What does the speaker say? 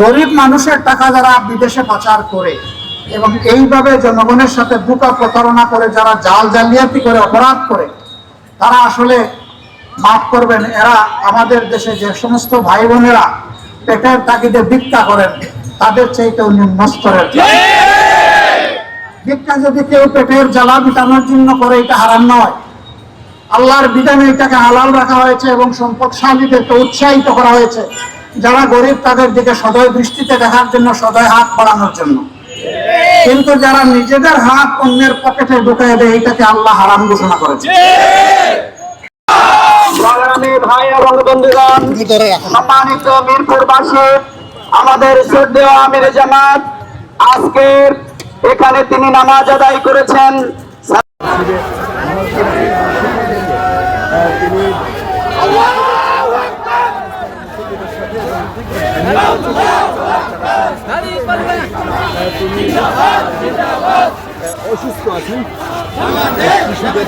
গরিব মানুষের টাকা যারা বিদেশে পাচার করে এবং এইভাবে জনগণের সাথে বুকা প্রতারণা করে, যারা জাল জালিয়াতি করে, অপরাধ করে, তারা আসলে মাফ করবেন, এরা আমাদের দেশে যে সমস্ত ভাই বোনেরা পেটের তাগিদে ভিক্ষা করেন, তাদের চাইতেও নিম্ন স্তরের ভিক্ষা যদি কেউ পেটের জ্বালা মিটানোর জন্য করে, এটা হারাম নয়। আল্লাহর বিধানে এটাকে হালাল রাখা হয়েছে এবং সম্পদশালীদেরকে উৎসাহিত করা হয়েছে। যারা গরিব তাদের দিকে সদয় দৃষ্টিতে দেখার জন্য, সদয় হাত বাড়ানোর জন্য। কিন্তু যারা নিজেদের হাত অন্যের পকেটে ঢুকিয়ে দেয় এটাকে আল্লাহ হারাম ঘোষণা করেছে। আমাদের আজকের এখানে তিনি নামাজ আদায় করেছেন। অসুস্থ আছেন শিশুদের